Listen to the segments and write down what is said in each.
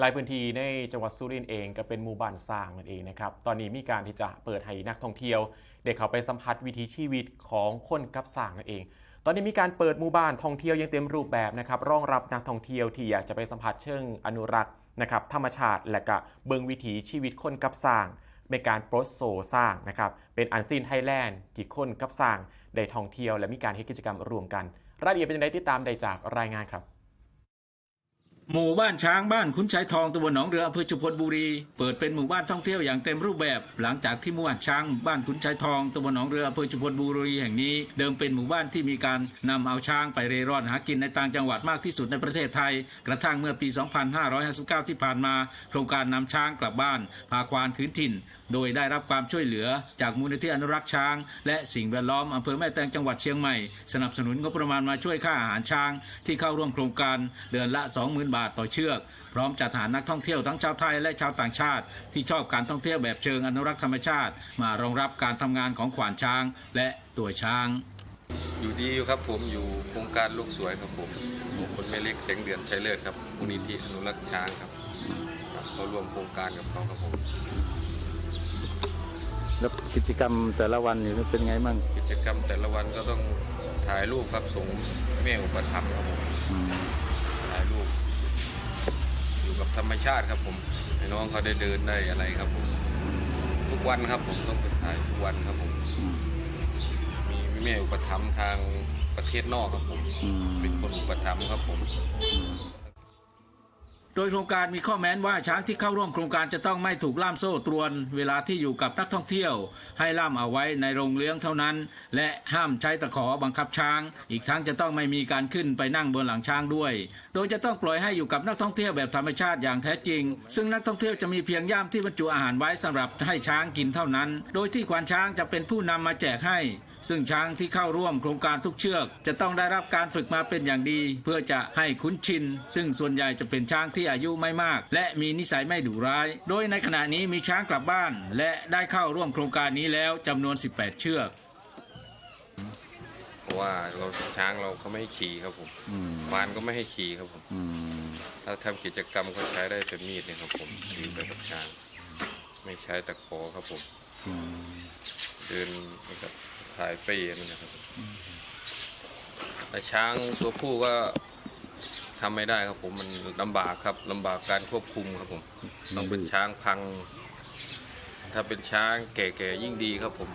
หลายพื้นที่ในจังหวัดสุรินทร์เองก็เป็นหมู่บ้านสร้างนั่นเองนะครับ ตอนนี้มีการที่จะเปิดให้นักท่องเที่ยวได้เขาไปสัมผัสวิถีชีวิตของคนกับสร้างนั่นเอง ตอนนี้มีการเปิดหมู่บ้านท่องเที่ยวยังเต็มรูปแบบนะครับ รองรับนักท่องเที่ยวที่อยากจะไปสัมผัสเชิงอนุรักษ์นะครับ ธรรมชาติและก็เบิงวิถีชีวิตคนกับสร้างในการโปรโซสร้างนะครับ เป็นอันซีนไทยแลนด์ที่คนกับสร้างได้ท่องเที่ยว และมีการเฮกิจกรรมร่วมกัน รายละเอียดเป็นยังไงติดตามได้จากรายงานครับ หมู่บ้านช้างบ้านคุ้นชัยทองตำบลหนองเรืออำเภอชุมพลบุรี เปิดเป็นหมู่บ้านท่องเที่ยวอย่างเต็มรูปแบบ หลังจากที่หมู่บ้านช้างบ้านคุ้นชัยทองตำบลหนองเรืออำเภอชุมพลบุรีแห่งนี้เดิมเป็นหมู่บ้านที่มีการนำเอาช้างไปเร่ร่อนหากินในต่างจังหวัดมากที่สุดในประเทศไทย กระทั่งเมื่อปี 2559 ที่ผ่านมา โครงการนำช้างกลับบ้านพาควานคืนถิ่น โดยได้รับความช่วยเหลือจากมูลนิธิอนุรักษ์ช้าง และสิ่งแวดล้อมอำเภอแม่แตงจังหวัดเชียงใหม่ สนับสนุนงบประมาณมาช่วยค่าอาหารช้าง ที่เข้าร่วมโครงการเดือนละ 20,000 บาทต่อเชือก พร้อมจัดหานักท่องเที่ยวทั้งชาวไทยและชาวต่างชาติ ที่ชอบการท่องเที่ยวแบบเชิงอนุรักษ์ธรรมชาติ มารองรับการทำงานของขวานช้าง และตัวช้าง อยู่ดีอยู่ครับผมอยู่โครงการลูกสวยครับผมผมคนแม่เล็กเสียงเดือนชัยเลิศครับมูลนิธิอนุรักษ์ช้างครับครับเขาร่วมโครงการกับเขาครับผม แล้วกิจกรรมแต่ละวันนี่มันเป็นไงมั่งกิจกรรมแต่ละวันก็ต้องถ่ายรูปครับส่งแม่อุปถัมภ์ครับผมอืมถ่ายรูป อยู่กับธรรมชาติครับผมให้น้องเขาได้เดินได้อะไรครับผม ทุกวันครับผมต้องไปถ่ายทุกวันครับผม อืมมีแม่อุปถัมภ์ทางประเทศนอกครับผม อืมเป็นคนอุปถัมภ์ครับผมโดยโครงการมีข้อแม้นว่าช้างที่เข้าร่วมโครงการจะต้องไม่ถูกล่ามโซ่ตรวน เวลาที่อยู่กับนักท่องเที่ยว ให้ล่ามเอาไว้ในโรงเลี้ยงเท่านั้น และห้ามใช้ตะขอบังคับช้าง อีกทั้งจะต้องไม่มีการขึ้นไปนั่งบนหลังช้างด้วย โดยจะต้องปล่อยให้อยู่กับนักท่องเที่ยวแบบธรรมชาติอย่างแท้จริง ซึ่งนักท่องเที่ยวจะมีเพียงย่ามที่บรรจุอาหารไว้สำหรับให้ช้างกินเท่านั้น โดยที่ควานช้างจะเป็นผู้นำมาแจกให้ ซึ่งช้างที่เข้าร่วมโครงการทุกเชือก จะต้องได้รับการฝึกมาเป็นอย่างดี เพื่อจะให้คุ้นชิน ซึ่งส่วนใหญ่จะเป็นช้างที่อายุไม่มาก และมีนิสัยไม่ดุร้าย โดยในขณะนี้มีช้างกลับบ้าน และได้เข้าร่วมโครงการนี้แล้วจำนวน 18 เชือกเพราะว่าเราช้างเราเขาไม่ให้ขี่ครับผมอืมวานก็ไม่ให้ขี่ครับผมอืมถ้าทำกิจกรรมก็ใช้ได้แต่มีดเนี่ยครับผมอยู่ไปกับช้าง ไม่ใช้ตะขอครับผมอืมเดินไปกับ ถ่ายเป้นั่นนะครับแต่ช้างตัวผู้ก็ทำไม่ได้ครับผมมันลำบากครับลำบากการควบคุมครับผมต้องเป็นช้างพัง ถ้าเป็นช้างแก่ๆยิ่งดีครับผม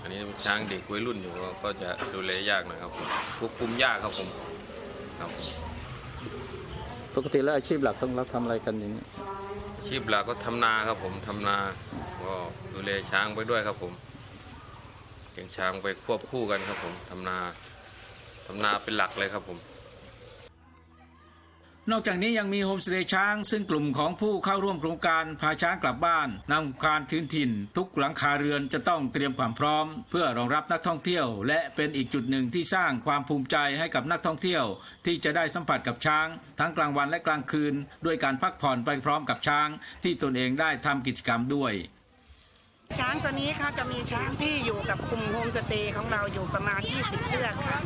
อันนี้เป็นช้างเด็กวัยรุ่นอยู่ก็จะดูแลยากหน่อยครับผมควบคุมยากครับผมครับผมปกติแล้วอาชีพหลักต้องรับทำอะไรกันอย่างนี้อาชีพหลักก็ทำนาครับผมทำนาก็ดูแลช้างไปด้วยครับผมเลี้ ยงช้างไปควบคู่กันครับผมทำนาทำนาเป็นหลักเลยครับผม นอกจากนี้ยังมีโฮมสเตย์ช้าง ซึ่งกลุ่มของผู้เข้าร่วมโครงการพาช้างกลับบ้านนำคานคืนถิ่น ทุกหลังคาเรือนจะต้องเตรียมความพร้อม เพื่อรองรับนักท่องเที่ยว และเป็นอีกจุดหนึ่งที่สร้างความภูมิใจให้กับนักท่องเที่ยว ที่จะได้สัมผัสกับช้าง ทั้งกลางวันและกลางคืน ด้วยการพักผ่อนไปพร้อมกับช้าง ที่ตนเองได้ทำกิจกรรมด้วย ช้างตัวนี้ค่ะจะมีช้างที่อยู่กับกลุ่มโฮมสเตย์ของเราอยู่ประมาณ 20 เชือกค่ะ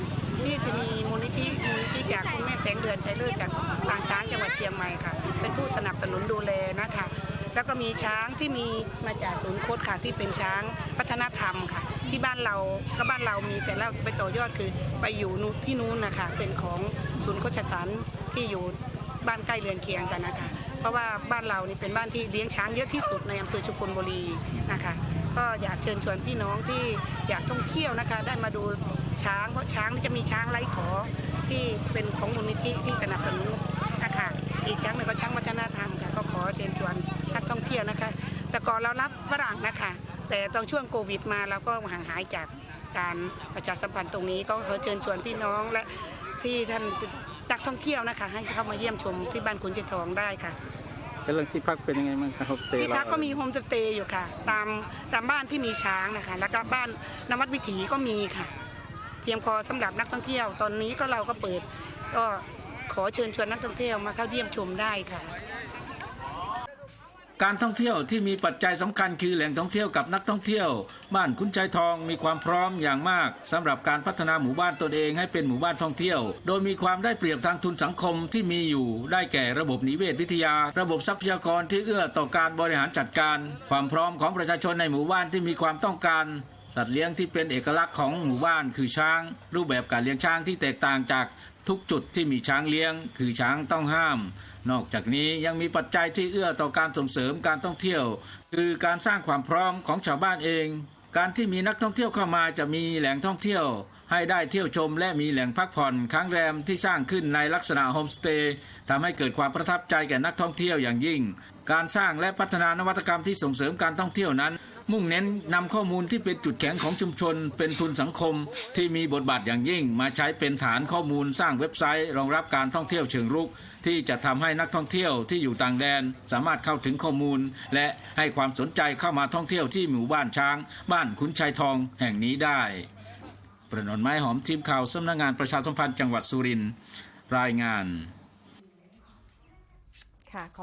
นี่จะมีมูลนิธิมูลนิธิจากคุณแม่แสงเดือนชัยเลิศจากปางช้างจังหวัดเชียงใหม่ค่ะ เป็นผู้สนับสนุนดูแลนะคะ แล้วก็มีช้างที่มีมาจากศูนย์โคดค่ะที่เป็นช้างพัฒนธรรมค่ะ ที่บ้านเราก็บ้านเรามีแต่เราไปต่อยอดคือไปอยู่นู่นที่นู้นนะคะเป็นของศูนย์โคชสารที่อยู่บ้านใกล้เรือนเคียงกันนะคะ เพราะว่าบ้านเรานี่เป็นบ้านที่เลี้ยงช้างเยอะที่สุดในอำเภอชุมพลบุรีนะคะ ก็อยากเชิญชวนพี่น้องที่อยากท่องเที่ยวนะคะ ได้มาดูช้างเพราะช้างนี่จะมีช้างไร้ขอที่เป็นของมูลนิธิที่สนับสนุนนะคะอีกช้างหนึ่งก็ช้างวัฒนธรรมค่ะก็ขอเชิญชวนนักท่องเที่ยวนะคะ แต่ก่อนเรารับฝรั่งนะคะ แต่ตอนช่วงโควิดมาเราก็ห่างหายจากการประชาสัมพันธ์ตรงนี้ก็ขอเชิญชวนพี่น้องและที่ท่านนักท่องเที่ยวนะคะ ให้เข้ามาเยี่ยมชมที่บ้านขุนเจทองได้ค่ะ แล้วเรื่องที่พักเป็นยังไงบ้างครับโฮมสเตย์ที่เราพักก็มีโฮมสเตย์อยู่ค่ะ ตามตามบ้านที่มีช้างนะคะ แล้วก็บ้านนวัดวิถีก็มีค่ะ เพียงพอสำหรับนักท่องเที่ยว ตอนนี้ก็เราก็เปิด ก็ขอเชิญชวนนักท่องเที่ยวมาเข้าเยี่ยมชมได้ค่ะ การท่องเที่ยวที่มีปัจจัยสำคัญคือแหล่งท่องเที่ยวกับนักท่องเที่ยว บ้านคุณใจทองมีความพร้อมอย่างมากสำหรับการพัฒนาหมู่บ้านตนเองให้เป็นหมู่บ้านท่องเที่ยว โดยมีความได้เปรียบทางทุนสังคมที่มีอยู่ ได้แก่ระบบนิเวศวิทยา ระบบทรัพยากรที่เอื้อต่อการบริหารจัดการ ความพร้อมของประชาชนในหมู่บ้านที่มีความต้องการสัตว์เลี้ยงที่เป็นเอกลักษณ์ของหมู่บ้านคือช้าง รูปแบบการเลี้ยงช้างที่แตกต่างจากทุกจุดที่มีช้างเลี้ยง คือช้างต้องห้าม นอกจากนี้ยังมีปัจจัยที่เอื้อต่อการส่งเสริมการท่องเที่ยว คือการสร้างความพร้อมของชาวบ้านเอง การที่มีนักท่องเที่ยวเข้ามาจะมีแหล่งท่องเที่ยว ให้ได้เที่ยวชมและมีแหล่งพักผ่อนค้างแรมที่สร้างขึ้นในลักษณะโฮมสเตย์ทำให้เกิดความประทับใจแก่นักท่องเที่ยวอย่างยิ่ง การสร้างและพัฒนานวัตกรรมที่ส่งเสริมการท่องเที่ยวนั้น มุ่งเน้นนำข้อมูลที่เป็นจุดแข็งของชุมชน เป็นทุนสังคม ที่มีบทบาทอย่างยิ่ง มาใช้เป็นฐานข้อมูลสร้างเว็บไซต์ รองรับการท่องเที่ยวเชิงรุก ที่จะทำให้นักท่องเที่ยวที่อยู่ต่างแดน สามารถเข้าถึงข้อมูล และให้ความสนใจเข้ามาท่องเที่ยวที่หมู่บ้านช้าง บ้านขุนชัยทองแห่งนี้ได้ ประนนไม้หอมทีมข่าวสำนักงานประชาสัมพันธ์จังหวัดสุรินทร์รายงานค่ะขอบ